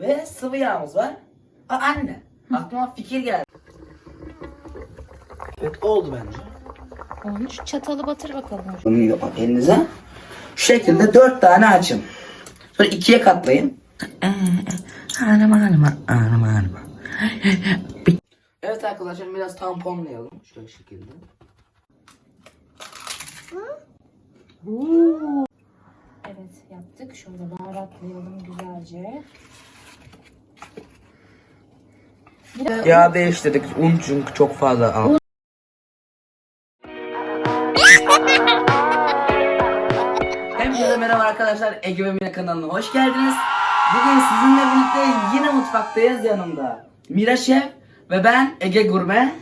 Ve sıvı yağımız var. Aa, anne. Aklıma fikir geldi. Evet oldu bence. Olmuş. Çatalı batır bakalım. Bunu yapın elinize. Şu şekilde dört tane açın. Sonra ikiye katlayın. Hanım hanım hanım hanım. Evet arkadaşlar biraz tamponlayalım. Şöyle şekilde. Evet yaptık. Şöyle baharatlayalım güzelce. Yağ değiştirdik. Un çünkü çok fazla al. Hepinize merhaba arkadaşlar. Ege ve Mira kanalına hoş geldiniz. Bugün sizinle birlikte yine mutfaktayız yanımda. Mira Şef ve ben Ege Gurme.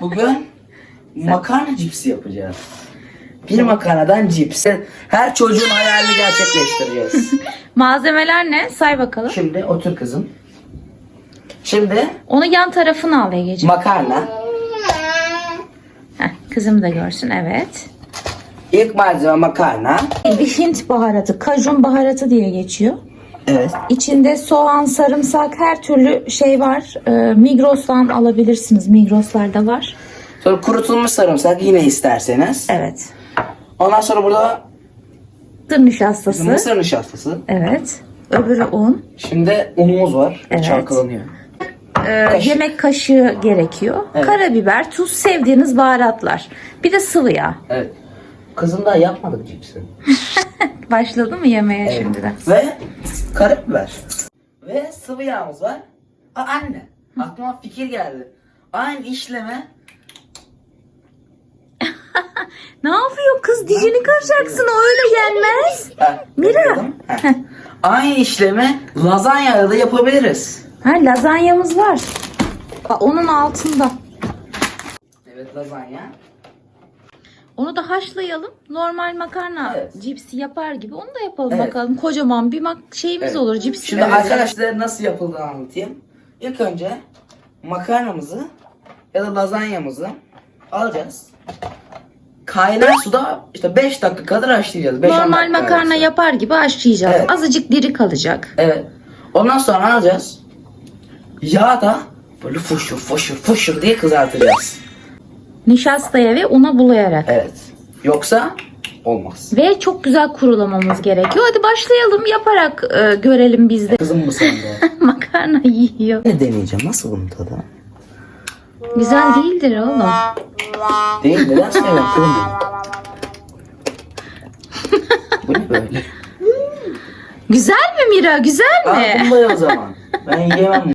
Bugün makarna cipsi yapacağız. Bir makarnadan cips. Her çocuğun hayalini gerçekleştireceğiz. Malzemeler ne? Say bakalım. Şimdi otur kızım. Şimdi Onu yan tarafına al Ege'ciğim. makarna. Heh, kızım da görsün evet. İlk malzeme makarna. Bir Hint baharatı, kajun baharatı diye geçiyor. Evet. İçinde soğan, sarımsak her türlü şey var. Ee, Migros'tan alabilirsiniz. Migros'larda var. Sonra kurutulmuş sarımsak yine isterseniz. Evet. Ondan sonra burada Dır nişastası. mısır nişastası. Evet. Öbürü un. Şimdi unumuz var. Evet. Çalkalanıyor. Ee, Kaşık. yemek kaşığı gerekiyor. Evet. Karabiber, tuz, sevdiğiniz baharatlar. Bir de sıvı yağ. Evet. Kızım daha yapmadık cipsi. Başladı mı yemeğe şimdiden? Ve karabiber. Ve sıvı yağımız var. Aa, anne. Aklıma fikir geldi. Aynı işleme Ne yapıyor kız? Dişini kıracaksın. O öyle yenmez. Ha, Mira. Aynı işlemi lazanyada da yapabiliriz. Ha lazanyamız var. Bak, onun altında. Evet lazanya. Onu da haşlayalım. Normal makarna Evet. cipsi yapar gibi onu da yapalım Evet. bakalım. Kocaman bir mak şeyimiz Evet. olur cips. Şimdi arkadaşlar nasıl yapıldığını anlatayım. İlk önce makarnamızı ya da lazanyamızı alacağız. Kaynar suda işte 5 dakika kadar haşlayacağız. 5-10 Normal dakika makarna arası. yapar gibi haşlayacağız. Evet. Azıcık diri kalacak. Evet. Ondan sonra alacağız. Yağda böyle foşur foşur foşur diye kızartacağız. Nişastaya ve una bulayarak. Evet. Yoksa olmaz. Ve çok güzel kurulamamız gerekiyor. Hadi başlayalım yaparak e, görelim biz de. Kızım mı sen de? Makarna yiyor. ne deneyeceğim? Nasıl bunun tadı? Güzel değildir oğlum. Değil neden sevmem kızım benim? Bu ne böyle? Güzel mi Mira? Güzel Aa, mi? bunu da ye o zaman. Ben yiyemem.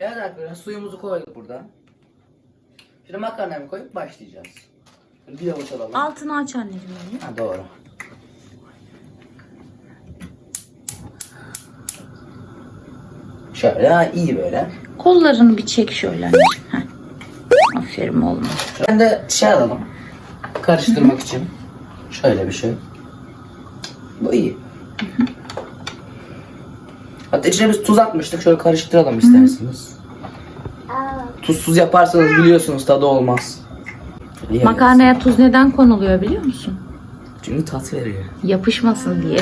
Evet arkadaşlar suyumuzu koyduk burada. Şimdi makarnamı koyup başlayacağız. Bir avuç alalım. Altını aç anneciğim. benim. Ha doğru. Şöyle ha, iyi böyle. Kollarını bir çek şöyle anneciğim. Heh. Aferin oğlum. Ben de şey alalım. Karıştırmak için. Şöyle bir şey. Bu iyi. Hatta içine biz tuz atmıştık. Şöyle karıştıralım isterseniz. Tuzsuz yaparsanız biliyorsunuz tadı olmaz. Yiyemeyiz. Makarnaya tuz neden konuluyor biliyor musun? Çünkü tat veriyor. Yapışmasın diye.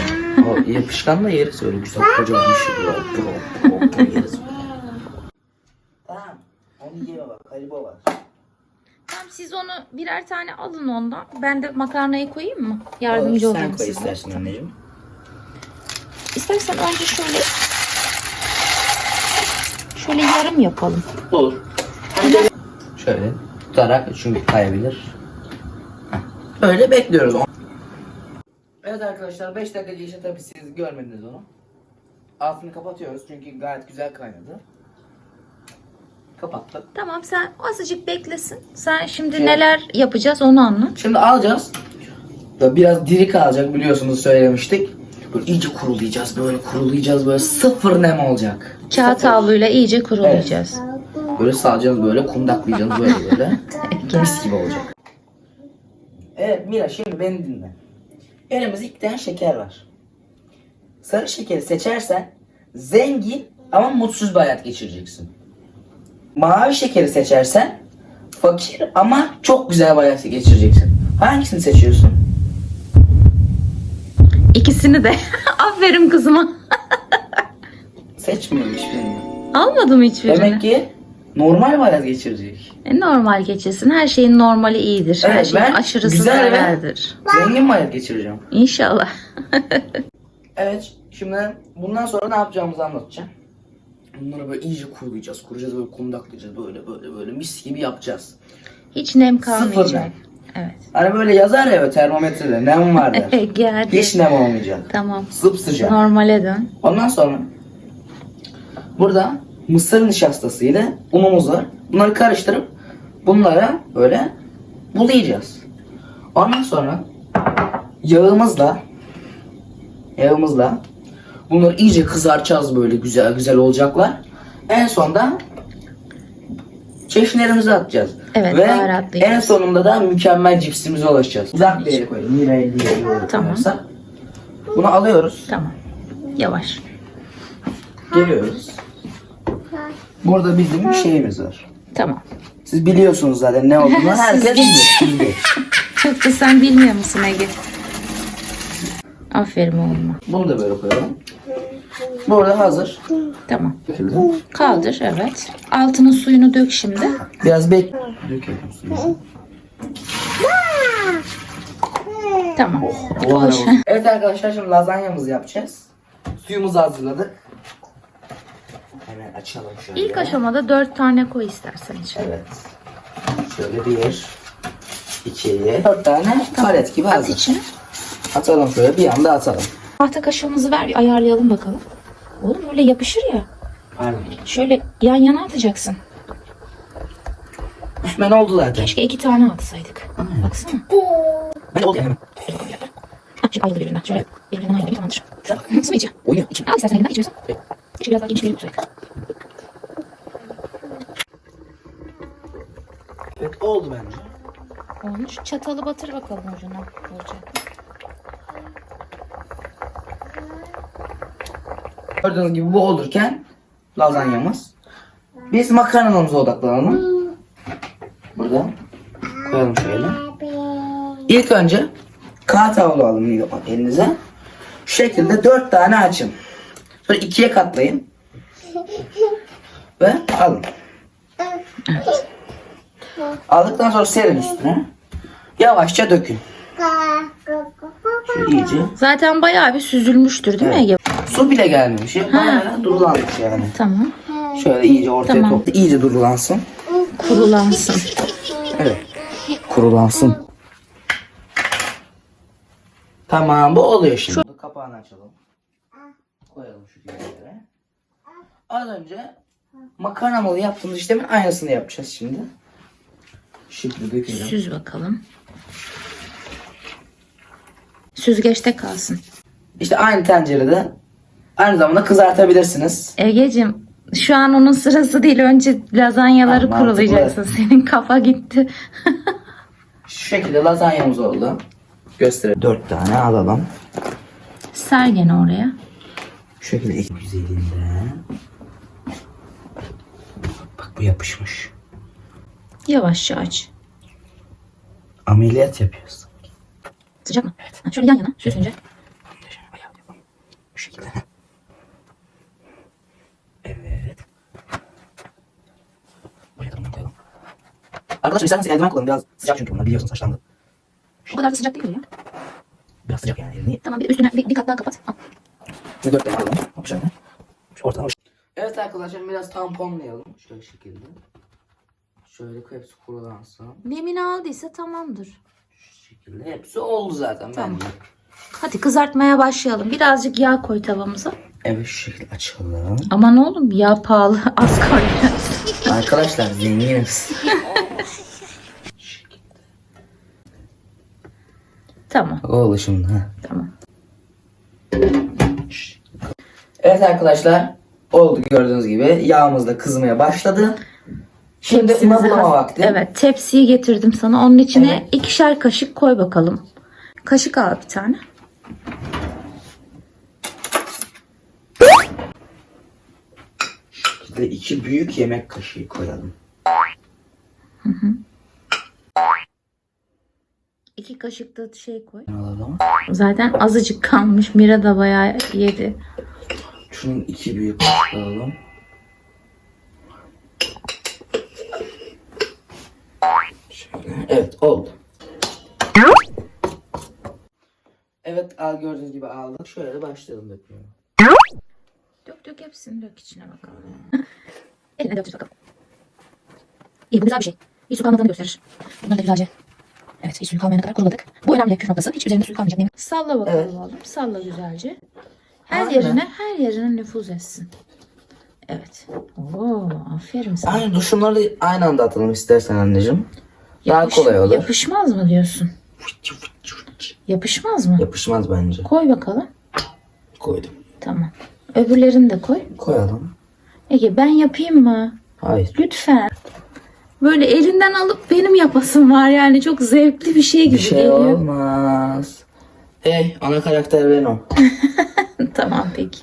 O yapışkan da yeriz öyle güzel kocaman bir şey. Bro, bro, bro, yeriz. Tamam. Onu yeme bak. Haribo var. Tamam siz onu birer tane alın ondan. Ben de makarnayı koyayım mı? Yardımcı Olur, olayım Sen koy size. istersen anneciğim. İstersen önce şöyle şöyle yarım yapalım. Olur. Şöyle tutarak çünkü kayabilir. Heh. Öyle bekliyoruz. Evet arkadaşlar 5 dakika geçti tabii siz görmediniz onu. Altını kapatıyoruz çünkü gayet güzel kaynadı. Kapattık. Tamam sen azıcık beklesin. Sen şimdi Şey- neler yapacağız onu anlat. Şimdi alacağız. Ya Biraz diri kalacak biliyorsunuz söylemiştik. Böyle iyice kurulayacağız böyle kurulayacağız böyle sıfır nem olacak. Kağıt havluyla iyice kurulayacağız. Böyle salacağız böyle kundaklayacağız böyle böyle. Mis gibi olacak. Evet Mira şimdi beni dinle. Elimizde iki tane şeker var. Sarı şekeri seçersen zengin ama mutsuz bir hayat geçireceksin. Mavi şekeri seçersen fakir ama çok güzel bir hayat geçireceksin. Hangisini seçiyorsun? İkisini de. Aferin kızıma. Seçmiyorum hiçbirini. Almadım hiçbirini. Demek ki normal hayat geçirecek. E, normal geçirsin. Her şeyin normali iyidir. Her Evet, şeyin ben aşırısı güzel ve- zarardır. Zengin bir hayat geçireceğim. İnşallah. Evet şimdi bundan sonra ne yapacağımızı anlatacağım. Bunları böyle iyice kuruyacağız. Kuracağız böyle kundaklayacağız. Böyle böyle böyle mis gibi yapacağız. Hiç nem Sıfır kalmayacak. nem. Evet. Hani böyle yazar ya termometrede nem var der. Hiç nem olmayacak. Tamam. Sıcak. Normale dön. Ondan sonra burada mısır nişastası ile unumuz var. Bunları karıştırıp bunlara böyle bulayacağız. Ondan sonra yağımızla yağımızla bunları iyice kızartacağız böyle güzel güzel olacaklar. En sonda çeşnilerimizi atacağız. Evet, Ve en sonunda da mükemmel cipsimize ulaşacağız. Uzak bir yere koyalım. Böyle Tamam. Bunu alıyoruz. Tamam. Yavaş. Geliyoruz. Burada bizim bir şeyimiz var. Tamam. Siz biliyorsunuz zaten ne olduğunu. Herkes bil- biliyor. Şimdi. Çok da sen bilmiyor musun Ege? Aferin oğluma. Bunu da böyle koyalım. Burada hazır. Tamam. Şöyle. Kaldır evet. Altının suyunu dök şimdi. Biraz bek. Dökelim suyu. Tamam. Boş. Evet arkadaşlar şimdi lazanyamızı yapacağız. Suyumuzu hazırladık. Açalım şöyle. İlk aşamada dört tane koy istersen içine. Evet. Şöyle bir, iki, dört tane palet gibi At hazır. içine. Atalım şöyle bir anda atalım. Tahta kaşığımızı ver bir ayarlayalım bakalım. Oğlum öyle yapışır ya. Pardon. Şöyle yan yana atacaksın. Ben oldu zaten. Keşke iki tane atsaydık. Baksana. Ben oldu hemen. Ha, şimdi ayrıldı birbirinden. Şöyle birbirinden ayrılıyor tamamdır. Nasıl mı içeceğim? Oynuyor. İçim. Al istersen elinden içiyorsun. Keşke biraz daha geniş verelim şuraya. Oldu bence. Olmuş. Çatalı batır bakalım ucuna. Olacak. Gördüğünüz gibi bu olurken lazanyamız. Biz makarnamıza odaklanalım. Burada koyalım şöyle. İlk önce kağıt havlu alın elinize. Şu şekilde dört tane açın. Sonra ikiye katlayın. Ve alın. Aldıktan sonra serin üstüne. Yavaşça dökün. Şöyle iyice. Zaten bayağı bir süzülmüştür değil mi Ege? Su bile gelmemiş. ya. Bayağı durulanmış yani. Tamam. Şöyle iyice ortaya Tamam. topla. İyice durulansın. Kurulansın. Evet. Kurulansın. Tamam bu oluyor şimdi. Kapağını açalım. Koyalım şu yere. Az önce makarnamalı yaptığımız işlemin aynısını yapacağız şimdi. Şimdi dökelim. Süz bakalım. Süzgeçte kalsın. İşte aynı tencerede aynı zamanda kızartabilirsiniz. Ege'cim şu an onun sırası değil. Önce lazanyaları Ha, kurulayacaksın. Senin kafa gitti. Şu şekilde lazanyamız oldu. Gösterelim. Dört tane alalım. Ser gene oraya. Şu şekilde ilk güzelinde. Bak bu yapışmış. Yavaşça aç. Ameliyat yapıyoruz. Sıcak mı? Evet. Şöyle yan yana süzünce. Bu şekilde. Evet. Buraya da bunu koyalım. Arkadaşlar isterseniz eldiven kullanın. Biraz sıcak çünkü bunlar biliyorsunuz haşlandı. O kadar da sıcak değil ya. Biraz sıcak yani elini. Tamam bir üstüne bir, bir kat daha kapat. Al. Şimdi dört tane alalım. Hop şöyle. Şu ortadan Evet arkadaşlar biraz tamponlayalım. Şöyle şekilde. Şöyle hepsi kurulansın. Nemini aldıysa tamamdır. Şu şekilde. Hepsi oldu zaten Tamam. bence. Hadi kızartmaya başlayalım. Birazcık yağ koy tavamıza. Evet şu şekilde açalım. Aman oğlum yağ pahalı. Az koy. Arkadaşlar zenginiz. tamam. Oldu şimdi. ha. Tamam. Evet arkadaşlar oldu gördüğünüz gibi yağımız da kızmaya başladı. Şimdi haz- vakti. Evet tepsiyi getirdim sana. Onun içine Evet. ikişer kaşık koy bakalım. Kaşık al bir tane. Ve iki büyük yemek kaşığı koyalım. İki kaşık da şey koy. Alalım? Zaten azıcık kalmış. Mira da bayağı yedi. Şunun iki büyük kaşık alalım. Evet oldu. Evet al gördüğünüz gibi aldık. Şöyle başlayalım dökmeye. Dök dök hepsini dök içine bakalım. Eline dök bakalım. İyi bu güzel bir şey. Hiç su kalmadığını gösterir. Bunları da güzelce. Evet hiç suyu kalmayana kadar kuruladık. Bu önemli püf noktası. Hiç üzerinde suyu kalmayacak. Değil mi? Salla bakalım Evet. oğlum. Salla güzelce. Her Aynen. yerine her yerine nüfuz etsin. Evet. Oo, aferin sana. Aynı duşumları aynı anda atalım istersen anneciğim. Daha Yapış- kolay olur. Yapışmaz mı diyorsun? Yapışmaz mı? Yapışmaz bence. Koy bakalım. Koydum. Tamam. Öbürlerini de koy. Koyalım. Ege ben yapayım mı? Hayır. Lütfen. Böyle elinden alıp benim yapasım var yani çok zevkli bir şey gibi Bir şey geliyor. olmaz. Hey ana karakter benim. tamam peki.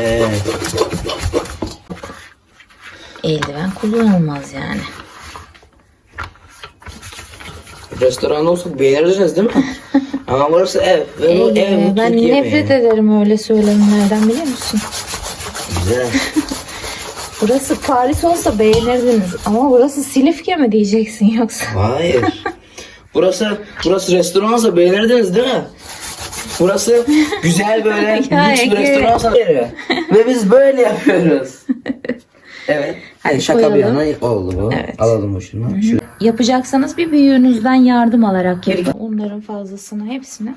Evet. Eldiven kullanılmaz yani. Restoran olsak beğenirdiniz değil mi? Ama burası ev. Ve bu Ege, ev bu ben yemeği. nefret ederim öyle söylemlerden biliyor musun? Güzel. Burası Paris olsa beğenirdiniz ama burası Silifke mi diyeceksin yoksa? Hayır. Burası burası restoran olsa beğenirdiniz değil mi? Burası güzel böyle lüks bir Ege. restoran olsa yeri. Ve biz böyle yapıyoruz. Evet. Hadi şaka bir koyalım. yana oldu bu. Evet. Alalım bu şunu. Şu- Yapacaksanız bir büyüğünüzden yardım alarak yapın. Onların fazlasını hepsini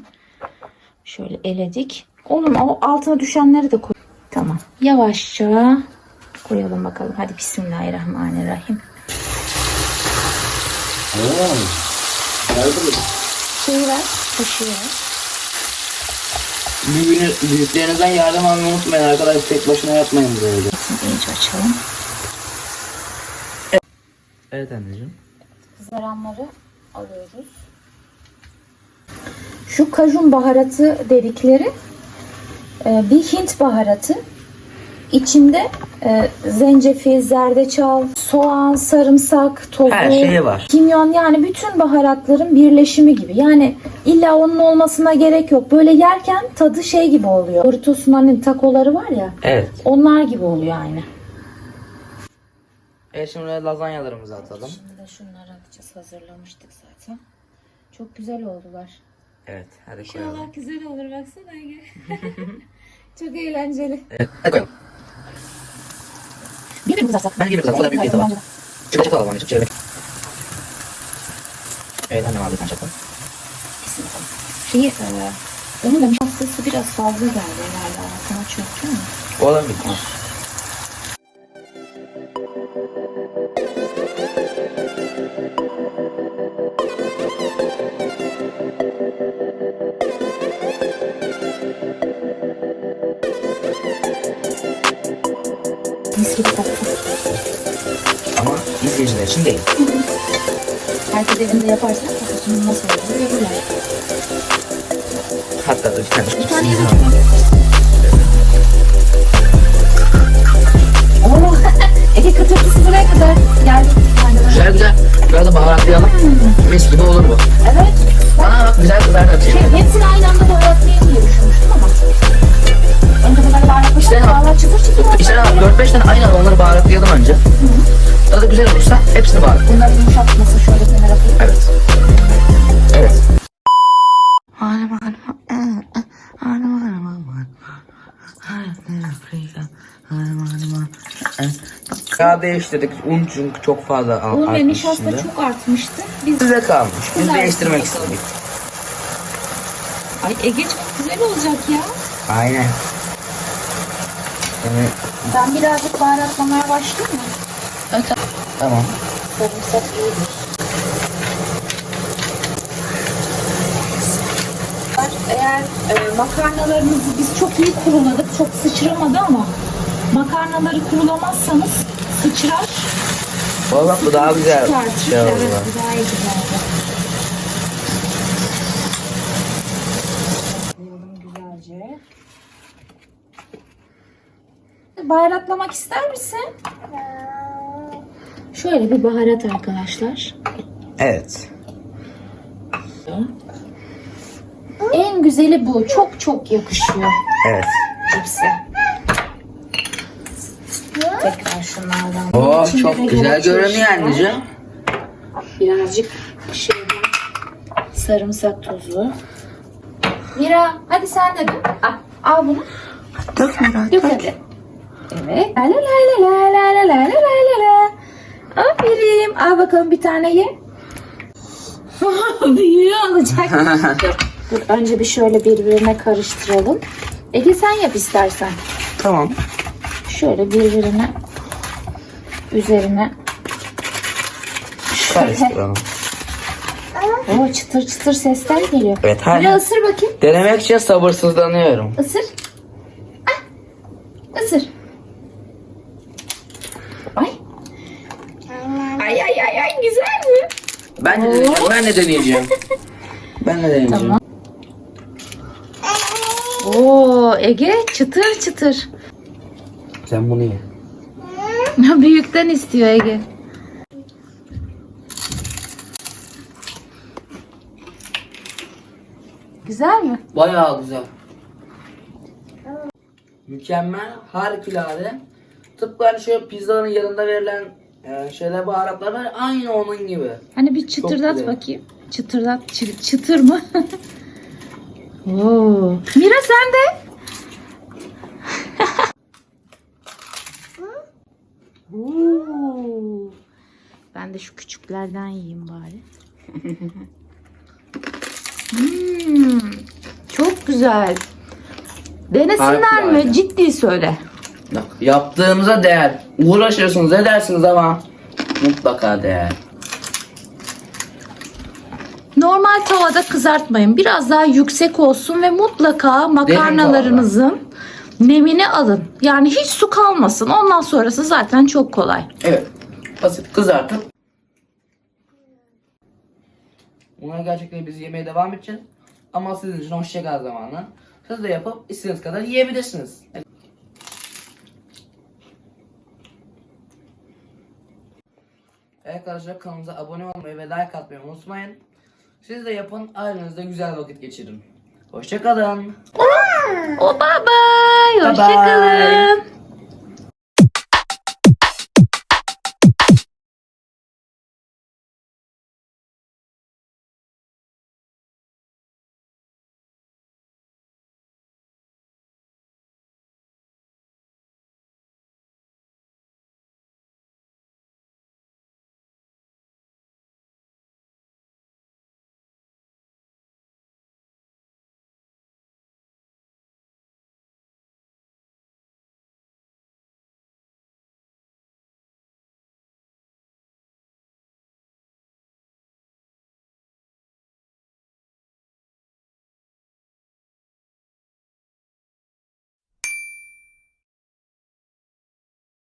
şöyle eledik. Oğlum o altına düşenleri de koy. Tamam. Yavaşça koyalım bakalım. Hadi bismillahirrahmanirrahim. Şeyi ver. Kaşığı ver. Büyüğünü, büyüklerinizden yardım almayı unutmayın arkadaşlar. Tek başına yapmayın böyle. Şimdi iyice açalım. Evet anneciğim. Kızaranları alıyoruz. Şu kajun baharatı dedikleri e, bir Hint baharatı. İçinde e, zencefil, zerdeçal, soğan, sarımsak, tozu, Her şeyi var. kimyon yani bütün baharatların birleşimi gibi. Yani illa onun olmasına gerek yok. Böyle yerken tadı şey gibi oluyor. Doritos'un hani takoları var ya Evet. onlar gibi oluyor aynı. Evet şimdi lazanyalarımızı atalım. Şimdi de şunları atacağız. Hazırlamıştık zaten. Çok güzel oldular. Evet hadi koyalım. İnşallah güzel olur baksana Ege. Çok eğlenceli. Evet hadi koyalım. Bir bir kızarsak. Ben gibi kızarsak. O da büyük bir tabak. Şöyle çatal alalım anneciğim. Şöyle. Evet annem aldı sen çatal. Şeyi, e, onun da nişastası biraz fazla geldi herhalde. Altına çöktü mü? Olabilir. İçin değil. Herkes evinde yaparsa kokusunun nasıl olduğunu görürler. Hatta da bir tane. Bir tane. Oo, Ege kıtırtısı buraya kadar geldi. Güzel güzel. Biraz da baharatlayalım. Mis gibi olur bu. Evet. Aa bak güzel kızardı atayım. Şey, hepsini aynı anda baharatlayayım diye düşünmüştüm ama. Önce bunları baharatlayalım. İşte- çıtır oldu. İşte 4-5 tane aynı anda onları baharatlayalım önce. Tadı güzel olursa hepsini baharat. Bunları yumuşatması şöyle kenara koyayım. Evet. Evet. Yağ değiştirdik. Un çünkü çok fazla al- Un ve nişasta çok artmıştı. Biz Size kalmış. Biz değiştirmek istedik. Ay Ege çok güzel olacak ya. Aynen. Evet. Ben birazcık baharatlamaya başlayayım mı? Tamam. Sarımsak iyidir. Eğer e, makarnalarınızı biz çok iyi kuruladık. Çok sıçramadı ama makarnaları kurulamazsanız sıçrar. Bak bu daha güzel çıkartır. şey oldu. Evet, bu daha iyi güzeldi. Koyalım güzelce. Baharatlamak ister misin? Şöyle bir baharat arkadaşlar. Evet. En güzeli bu. Çok çok yakışıyor Evet. cipse. Tekrar şunlardan. Oo İçinde de çok güzel görünüyor anneciğim. Birazcık şeyden sarımsak tozu. Mira hadi sen de dök. Al, al bunu. Dök Miray. Dök hadi. Evet. La la la la la la la la la la la. Aferin. Al bakalım bir tane ye. Büyüğü alacak. dur, dur. Önce bir şöyle birbirine karıştıralım. Ege sen yap istersen. Tamam. Şöyle birbirine üzerine. Karıştıralım. Oo çıtır çıtır sesler geliyor. Evet, hadi. Mira ısır bakayım. Denemek için sabırsızlanıyorum. Isır. Ah. Isır. Ay. Ay ay ay ay güzel mi? Ben de deneyeceğim. Ben de deneyeceğim. ben de deneyeceğim. Tamam. Oo Ege çıtır çıtır. Sen bunu ye. Büyükten istiyor Ege. Güzel mi? Bayağı güzel. Mükemmel, harikulade. Tıpkı hani şöyle pizzanın yanında verilen e, şeyler baharatlar var. Aynı onun gibi. Hani bir çıtırdat güzel. bakayım. Çıtırdat, çı- çıtır mı? Oo. Mira sen de. Oo. Ben de şu küçüklerden yiyeyim bari. Hmm, çok güzel. Denesinler Harikulade. mi? Ciddi söyle. Bak, yaptığımıza değer. Uğraşırsınız edersiniz ama mutlaka değer. Normal Tavada kızartmayın. Biraz daha yüksek olsun ve mutlaka makarnalarınızın nemini alın. Yani hiç su kalmasın. Ondan sonrası zaten çok kolay. Evet. Basit kızartıp Bunlar gerçekten biz yemeye devam edeceğiz. Ama sizin için hoşçakal zamanı. Siz de yapıp istediğiniz kadar yiyebilirsiniz. Arkadaşlar kanalımıza abone olmayı ve like atmayı unutmayın. Siz de yapın ailenizde güzel vakit geçirin. Hoşçakalın. O bye bye. Hoşçakalın.